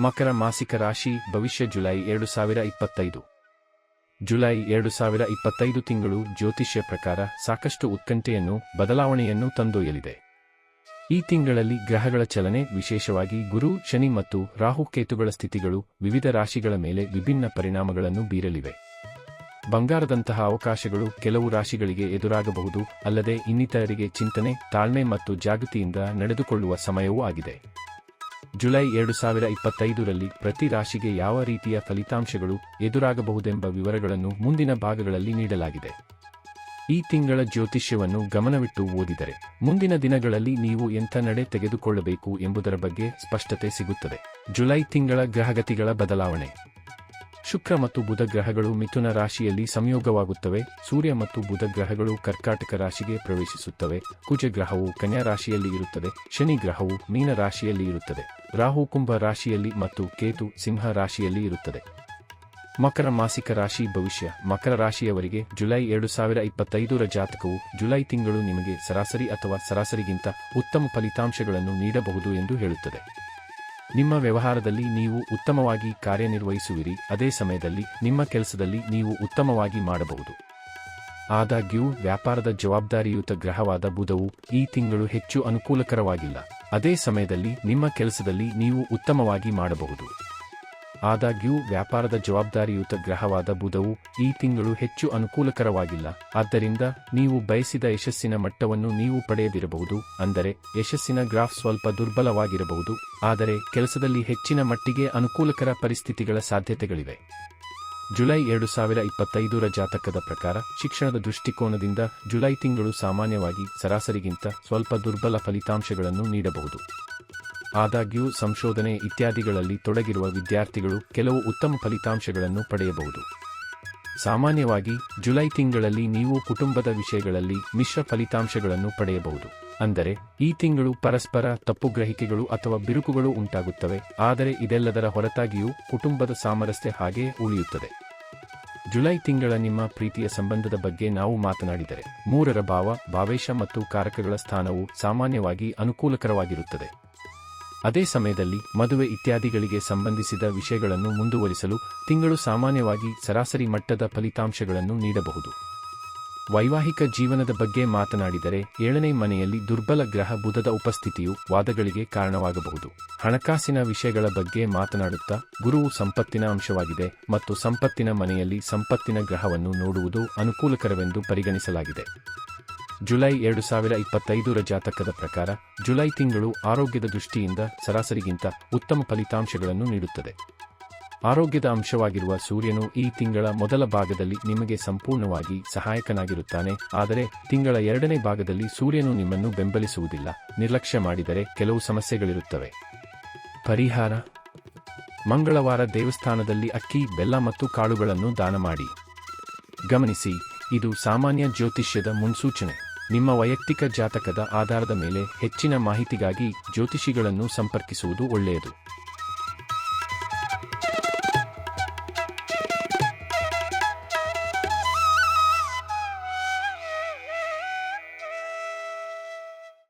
ಮಕರ ಮಾಸಿಕ ರಾಶಿ, ಭವಿಷ್ಯ ಜುಲೈ ಎರಡು ಸಾವಿರ ಇಪ್ಪತ್ತೈದು ಜುಲೈ ಎರಡು ಸಾವಿರ ಇಪ್ಪತ್ತೈದು ತಿಂಗಳು ಜ್ಯೋತಿಷ್ಯ ಪ್ರಕಾರ ಸಾಕಷ್ಟು ಉತ್ಕಂಠೆಯನ್ನು, ಬದಲಾವಣೆಯನ್ನು ತಂದೊಯ್ಯಲಿದೆ. ಈ ತಿಂಗಳಲ್ಲಿ ಗ್ರಹಗಳ ಚಲನೆ ವಿಶೇಷವಾಗಿ ಗುರು, ಶನಿ ಮತ್ತು ರಾಹುಕೇತುಗಳ ಸ್ಥಿತಿಗಳು ವಿವಿಧ ರಾಶಿಗಳ ಮೇಲೆ ವಿಭಿನ್ನ ಪರಿಣಾಮಗಳನ್ನು ಬೀರಲಿವೆ. ಬಂಗಾರದಂತಹ ಅವಕಾಶಗಳು ಕೆಲವು ರಾಶಿಗಳಿಗೆ ಎದುರಾಗಬಹುದು, ಅಲ್ಲದೆ ಇನ್ನಿತರರಿಗೆ ಚಿಂತನೆ, ತಾಳ್ಮೆ ಮತ್ತು ಜಾಗೃತಿಯಿಂದ ನಡೆದುಕೊಳ್ಳುವ ಸಮಯವೂ ಆಗಿದೆ. ಜುಲೈ ಎರಡು ಸಾವಿರ ಇಪ್ಪತ್ತೈದರಲ್ಲಿ ಪ್ರತಿ ರಾಶಿಗೆ ಯಾವ ರೀತಿಯ ಫಲಿತಾಂಶಗಳು ಎದುರಾಗಬಹುದೆಂಬ ವಿವರಗಳನ್ನು ಮುಂದಿನ ಭಾಗಗಳಲ್ಲಿ ನೀಡಲಾಗಿದೆ. ಈ ತಿಂಗಳ ಜ್ಯೋತಿಷ್ಯವನ್ನು ಗಮನವಿಟ್ಟು ಓದಿದರೆ, ಮುಂದಿನ ದಿನಗಳಲ್ಲಿ ನೀವು ಎಂಥ ನಡೆ ತೆಗೆದುಕೊಳ್ಳಬೇಕು ಎಂಬುದರ ಬಗ್ಗೆ ಸ್ಪಷ್ಟತೆ ಸಿಗುತ್ತದೆ. ಜುಲೈ ತಿಂಗಳ ಗ್ರಹಗತಿಗಳ ಬದಲಾವಣೆ. ಶುಕ್ರ ಮತ್ತು ಬುಧ ಗ್ರಹಗಳು ಮಿಥುನ ರಾಶಿಯಲ್ಲಿ ಸಂಯೋಗವಾಗುತ್ತವೆ. ಸೂರ್ಯ ಮತ್ತು ಬುಧ ಗ್ರಹಗಳು ಕರ್ಕಾಟಕ ರಾಶಿಗೆ ಪ್ರವೇಶಿಸುತ್ತವೆ. ಕುಜ ಗ್ರಹವು ಕನ್ಯಾ ರಾಶಿಯಲ್ಲಿ ಇರುತ್ತದೆ. ಶನಿ ಗ್ರಹವು ಮೀನ ರಾಶಿಯಲ್ಲಿ ಇರುತ್ತದೆ. ರಾಹು ಕುಂಭ ರಾಶಿಯಲ್ಲಿ ಮತ್ತು ಕೇತು ಸಿಂಹ ರಾಶಿಯಲ್ಲಿ ಇರುತ್ತದೆ. ಮಕರ ಮಾಸಿಕ ರಾಶಿ ಭವಿಷ್ಯ. ಮಕರ ರಾಶಿಯವರಿಗೆ ಜುಲೈ ಎರಡು ಸಾವಿರ ಇಪ್ಪತ್ತೈದರ ಜಾತಕವು ಜುಲೈ ತಿಂಗಳು ನಿಮಗೆ ಸರಾಸರಿ ಅಥವಾ ಸರಾಸರಿಗಿಂತ ಉತ್ತಮ ಫಲಿತಾಂಶಗಳನ್ನು ನೀಡಬಹುದು ಎಂದು ಹೇಳುತ್ತದೆ. ನಿಮ್ಮ ವ್ಯವಹಾರದಲ್ಲಿ ನೀವು ಉತ್ತಮವಾಗಿ ಕಾರ್ಯನಿರ್ವಹಿಸುವಿರಿ. ಅದೇ ಸಮಯದಲ್ಲಿ ನಿಮ್ಮ ಕೆಲಸದಲ್ಲಿ ನೀವು ಉತ್ತಮವಾಗಿ ಮಾಡಬಹುದು. ಆದಾಗ್ಯೂ, ವ್ಯಾಪಾರದ ಜವಾಬ್ದಾರಿಯುತ ಗ್ರಹವಾದ ಬುಧವು ಈ ತಿಂಗಳು ಹೆಚ್ಚು ಅನುಕೂಲಕರವಾಗಿಲ್ಲ. ಅದೇ ಸಮಯದಲ್ಲಿ ನಿಮ್ಮ ಕೆಲಸದಲ್ಲಿ ನೀವು ಉತ್ತಮವಾಗಿ ಮಾಡಬಹುದು. ಆದಾಗ್ಯೂ ವ್ಯಾಪಾರದ ಜವಾಬ್ದಾರಿಯುತ ಗ್ರಹವಾದ ಬುಧವು ಈ ತಿಂಗಳು ಹೆಚ್ಚು ಅನುಕೂಲಕರವಾಗಿಲ್ಲ. ಆದ್ದರಿಂದ ನೀವು ಬಯಸಿದ ಯಶಸ್ಸಿನ ಮಟ್ಟವನ್ನು ನೀವು ಪಡೆಯದಿರಬಹುದು. ಅಂದರೆ ಯಶಸ್ಸಿನ ಗ್ರಾಫ್ ಸ್ವಲ್ಪ ದುರ್ಬಲವಾಗಿರಬಹುದು. ಆದರೆ ಕೆಲಸದಲ್ಲಿ ಹೆಚ್ಚಿನ ಮಟ್ಟಿಗೆ ಅನುಕೂಲಕರ ಪರಿಸ್ಥಿತಿಗಳ ಸಾಧ್ಯತೆಗಳಿವೆ. ಜುಲೈ ಎರಡು ಸಾವಿರ ಇಪ್ಪತ್ತೈದರ ಜಾತಕದ ಪ್ರಕಾರ ಶಿಕ್ಷಣದ ದೃಷ್ಟಿಕೋನದಿಂದ ಜುಲೈ ತಿಂಗಳು ಸಾಮಾನ್ಯವಾಗಿ ಸರಾಸರಿಗಿಂತ ಸ್ವಲ್ಪ ದುರ್ಬಲ ಫಲಿತಾಂಶಗಳನ್ನು ನೀಡಬಹುದು. ಆದಾಗ್ಯೂ ಸಂಶೋಧನೆ ಇತ್ಯಾದಿಗಳಲ್ಲಿ ತೊಡಗಿರುವ ವಿದ್ಯಾರ್ಥಿಗಳು ಕೆಲವು ಉತ್ತಮ ಫಲಿತಾಂಶಗಳನ್ನು ಪಡೆಯಬಹುದು. ಸಾಮಾನ್ಯವಾಗಿ, ಜುಲೈ ತಿಂಗಳಲ್ಲಿ ನೀವು ಕುಟುಂಬದ ವಿಷಯಗಳಲ್ಲಿ ಮಿಶ್ರ ಫಲಿತಾಂಶಗಳನ್ನು ಪಡೆಯಬಹುದು. ಅಂದರೆ, ಈ ತಿಂಗಳು ಪರಸ್ಪರ ತಪ್ಪುಗ್ರಹಿಕೆಗಳು ಅಥವಾ ಬಿರುಕುಗಳು ಉಂಟಾಗುತ್ತವೆ, ಆದರೆ ಇದೆಲ್ಲದರ ಹೊರತಾಗಿಯೂ ಕುಟುಂಬದ ಸಾಮರಸ್ಯ ಹಾಗೆಯೇ ಉಳಿಯುತ್ತದೆ. ಜುಲೈ ತಿಂಗಳ ನಿಮ್ಮ ಪ್ರೀತಿಯ ಸಂಬಂಧದ ಬಗ್ಗೆ ನಾವು ಮಾತನಾಡಿದರೆ, ಮೂರರ ಭಾವ, ಭಾವೇಶ ಮತ್ತು ಕಾರಕಗಳ ಸ್ಥಾನವು ಸಾಮಾನ್ಯವಾಗಿ ಅನುಕೂಲಕರವಾಗಿರುತ್ತದೆ. ಅದೇ ಸಮಯದಲ್ಲಿ ಮದುವೆ ಇತ್ಯಾದಿಗಳಿಗೆ ಸಂಬಂಧಿಸಿದ ವಿಷಯಗಳನ್ನು ಮುಂದುವರಿಸಲು ತಿಂಗಳು ಸಾಮಾನ್ಯವಾಗಿ ಸರಾಸರಿ ಮಟ್ಟದ ಫಲಿತಾಂಶಗಳನ್ನು ನೀಡಬಹುದು. ವೈವಾಹಿಕ ಜೀವನದ ಬಗ್ಗೆ ಮಾತನಾಡಿದರೆ ಏಳನೇ ಮನೆಯಲ್ಲಿ ದುರ್ಬಲ ಗ್ರಹ ಬುಧದ ಉಪಸ್ಥಿತಿಯು ವಾದಗಳಿಗೆ ಕಾರಣವಾಗಬಹುದು. ಹಣಕಾಸಿನ ವಿಷಯಗಳ ಬಗ್ಗೆ ಮಾತನಾಡುತ್ತಾ ಗುರುವು ಸಂಪತ್ತಿನ ಅಂಶವಾಗಿದೆ ಮತ್ತು ಸಂಪತ್ತಿನ ಮನೆಯಲ್ಲಿ ಸಂಪತ್ತಿನ ಗ್ರಹವನ್ನು ನೋಡುವುದು ಅನುಕೂಲಕರವೆಂದು ಪರಿಗಣಿಸಲಾಗಿದೆ. ಜುಲೈ ಎರಡು ಸಾವಿರ ಇಪ್ಪತ್ತೈದರ ಜಾತಕದ ಪ್ರಕಾರ, ಜುಲೈ ತಿಂಗಳು ಆರೋಗ್ಯದ ದೃಷ್ಟಿಯಿಂದ ಸರಾಸರಿಗಿಂತ ಉತ್ತಮ ಫಲಿತಾಂಶಗಳನ್ನು ನೀಡುತ್ತದೆ. ಆರೋಗ್ಯದ ಅಂಶವಾಗಿರುವ ಸೂರ್ಯನು ಈ ತಿಂಗಳ ಮೊದಲ ಭಾಗದಲ್ಲಿ ನಿಮಗೆ ಸಂಪೂರ್ಣವಾಗಿ ಸಹಾಯಕನಾಗಿರುತ್ತಾನೆ, ಆದರೆ ತಿಂಗಳ ಎರಡನೇ ಭಾಗದಲ್ಲಿ ಸೂರ್ಯನು ನಿಮ್ಮನ್ನು ಬೆಂಬಲಿಸುವುದಿಲ್ಲ, ನಿರ್ಲಕ್ಷ್ಯ ಮಾಡಿದರೆ ಕೆಲವು ಸಮಸ್ಯೆಗಳಿರುತ್ತವೆ. ಪರಿಹಾರ. ಮಂಗಳವಾರ ದೇವಸ್ಥಾನದಲ್ಲಿ ಅಕ್ಕಿ, ಬೆಲ್ಲ ಮತ್ತು ಕಾಳುಗಳನ್ನು ದಾನ ಮಾಡಿ. ಗಮನಿಸಿ, ಇದು ಸಾಮಾನ್ಯ ಜ್ಯೋತಿಷ್ಯದ ಮುನ್ಸೂಚನೆ. ನಿಮ್ಮ ವೈಯಕ್ತಿಕ ಜಾತಕದ ಆಧಾರದ ಮೇಲೆ ಹೆಚ್ಚಿನ ಮಾಹಿತಿಗಾಗಿ ಜ್ಯೋತಿಷಿಗಳನ್ನು ಸಂಪರ್ಕಿಸುವುದು ಒಳ್ಳೆಯದು.